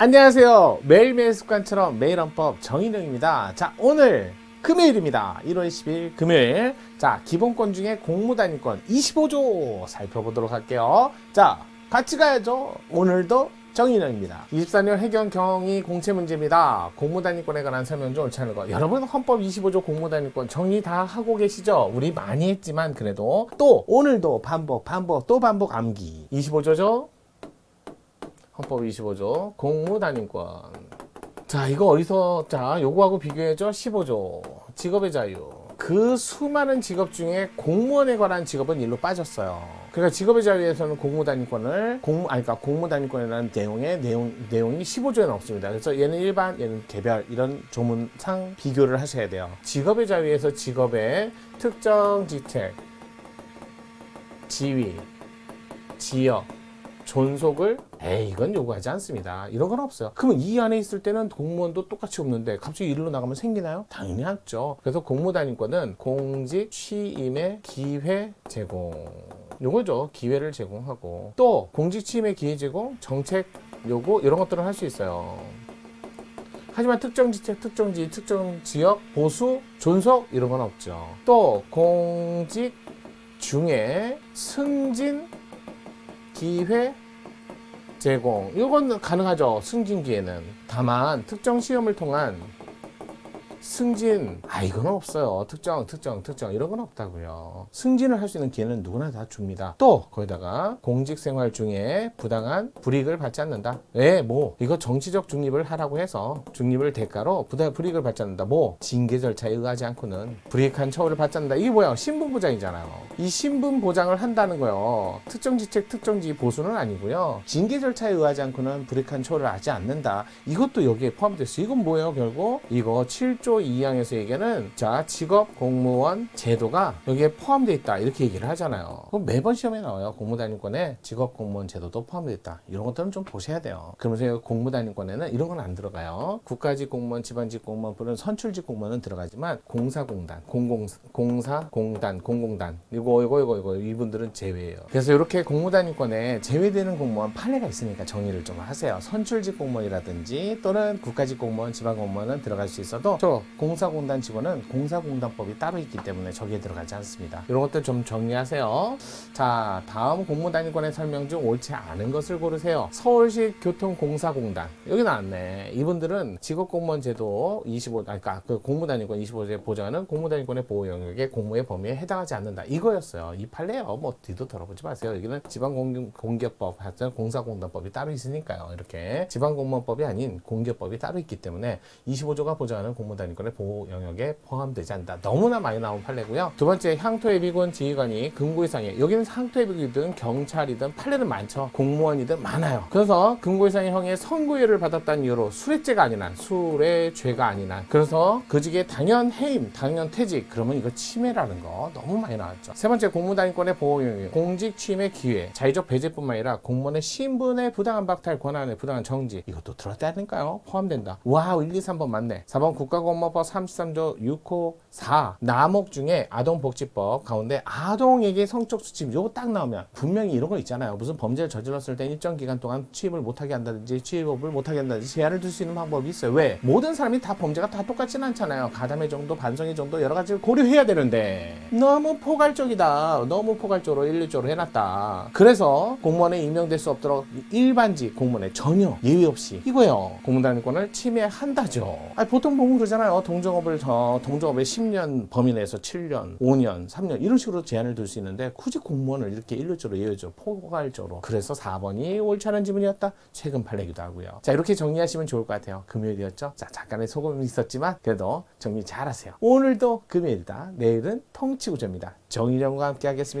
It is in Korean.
안녕하세요. 매일매일 습관처럼 매일 헌법 정인영입니다. 자, 오늘 금요일입니다. 1월 10일 금요일. 자, 기본권 중에 공무단위권 25조 살펴보도록 할게요. 자, 같이 가야죠. 오늘도 정인영입니다. 24년 해경 경위 공채 문제입니다. 공무단위권에 관한 설명 좀 옳지 않은 거. 여러분 헌법 25조 공무단위권 정리 다 하고 계시죠? 우리 많이 했지만 그래도 또 오늘도 반복 반복 또 반복 암기. 25조죠? 헌법 25조 공무단위권. 자 이거 어디서 자 요거하고 비교해줘. 15조 직업의 자유. 그 수많은 직업 중에 공무원에 관한 직업은 일로 빠졌어요. 그러니까 직업의 자유에서는 공무단위권을 공무 아니 그러니까 공무단위권이라는 내용의 내용 내용이 15조에는 없습니다. 그래서 얘는 일반 얘는 개별 이런 조문상 비교를 하셔야 돼요. 직업의 자유에서 직업의 특정 직책 지위 지역 존속을 에이 이건 요구하지 않습니다. 이런 건 없어요. 그러면 이 안에 있을 때는 공무원도 똑같이 없는데 갑자기 일로 나가면 생기나요? 당연히 없죠. 그래서 공무단위권은 공직 취임의 기회 제공 요거죠. 기회를 제공하고 또 공직 취임의 기회 제공, 정책 요구 이런 것들은 할 수 있어요. 하지만 특정 지책, 특정 지, 특정 지역, 보수, 존속 이런 건 없죠. 또 공직 중에 승진 기회 제공. 이건 가능하죠 승진 기회는. 다만 특정 시험을 통한 승진. 아 이건 없어요. 특정 특정 특정. 이런 건 없다고요. 승진을 할 수 있는 기회는 누구나 다 줍니다. 또 거기다가 공직 생활 중에 부당한 불이익을 받지 않는다. 왜뭐. 이거 정치적 중립을 하라고 해서 중립을 대가로 부당 불이익을 받지 않는다. 뭐. 징계 절차에 의하지 않고는 불이익한 처우를 받지 않는다. 이게 뭐야 신분 보장이잖아요. 이 신분 보장을 한다는 거요. 특정 지책 특정 지 보수는 아니고요. 징계 절차에 의하지 않고는 불이익한 처우를 하지 않는다. 이것도 여기에 포함됐어 이건 뭐예요 결국? 이거 7조 2항에서 얘기하는 자 직업 공무원 제도가 여기에 포함되어 있다. 이렇게 얘기를 하잖아요. 그럼 매번 시험에 나와요. 공무단위권에 직업 공무원 제도도 포함되어 있다. 이런 것들은 좀 보셔야 돼요. 그러면서 공무단위권에는 이런 건 안 들어가요. 국가직 공무원 지방직 공무원 또는 선출직 공무원은 들어가지만 공사공단 공공 공사 공단 공공단. 이거 이거 이거 이거 이분들은 제외예요. 그래서 이렇게 공무단위권에 제외되는 공무원 판례가 있으니까 정리를 좀 하세요. 선출직 공무원이라든지 또는 국가직 공무원 지방공무원은 들어갈 수 있어도 저 공사공단 직원은 공사공단법이 따로 있기 때문에 저기에 들어가지 않습니다. 이런 것들 좀 정리하세요. 자 다음 공무단위권의 설명 중 옳지 않은 것을 고르세요. 서울시 교통공사공단. 여기 나왔네. 이분들은 직업공무원 제도 25 아니 그러니까 그 공무단위권 25조에 보장하는 공무단위권의 보호 영역에 공무의 범위에 해당하지 않는다. 이거였어요. 이 판례요. 뭐 뒤도 돌아보지 마세요. 여기는 지방공기업법 하여튼 공사공단법이 따로 있으니까요. 이렇게 지방공무원법이 아닌 공기업법이 따로 있기 때문에 25조가 보장하는 공무단위권 의 보호 영역에 포함되지 않는다. 너무나 많이 나온 판례고요. 두 번째 향토예비군 지휘관이 금고 이상의 여기는 향토예비군이든 경찰이든 판례는 많죠. 공무원이든 많아요. 그래서 금고 이상의 형의 선고유예를 받았다는 이유로 수뢰죄가 아닌 한 술의 죄가 아닌 한. 그래서 그 직에 당연 해임 당연 퇴직 그러면 이거 침해라는 거 너무 많이 나왔죠. 세 번째 공무단위권의 보호 영역 공직 취임의 기회 자의적 배제뿐만 아니라 공무원의 신분의 부당한 박탈 권한의 부당한 정지 이것도 들었다니까요. 포함된다. 와 1, 2, 3번 맞네. 4번 국가공무 원법 33조 6호 4 남목 중에 아동복지법 가운데 아동에게 성적 수침 요거 딱 나오면 분명히 이런 거 있잖아요. 무슨 범죄를 저질렀을 때 일정 기간 동안 취임을 못하게 한다든지 취업을 못하게 한다든지 제한을 둘 수 있는 방법이 있어요. 왜? 모든 사람이 다 범죄가 다 똑같진 않잖아요. 가담의 정도 반성의 정도 여러 가지를 고려해야 되는데. 너무 포괄적이다. 너무 포괄적으로 일률적으로 해놨다. 그래서 공무원에 임명될 수 없도록 일반직 공무원에 전혀 예외 없이 이거예요. 공무단위권을 침해한다죠. 아니, 보통 보면 그러잖아요 동종업을 저 동종업에 10년 범위 내에서 7년 5년 3년 이런 식으로 제한을 둘 수 있는데 굳이 공무원을 이렇게 일률적으로 예외적으로 포괄적으로. 그래서 4번이 옳지 않은 지문이었다. 최근 판례기도 하고요. 자 이렇게 정리하시면 좋을 것 같아요. 금요일이었죠? 자 잠깐의 소금이 있었지만 그래도 정리 잘 하세요. 오늘도 금요일이다. 내일은 통치구조입니다. 정의령과 함께 하겠습니다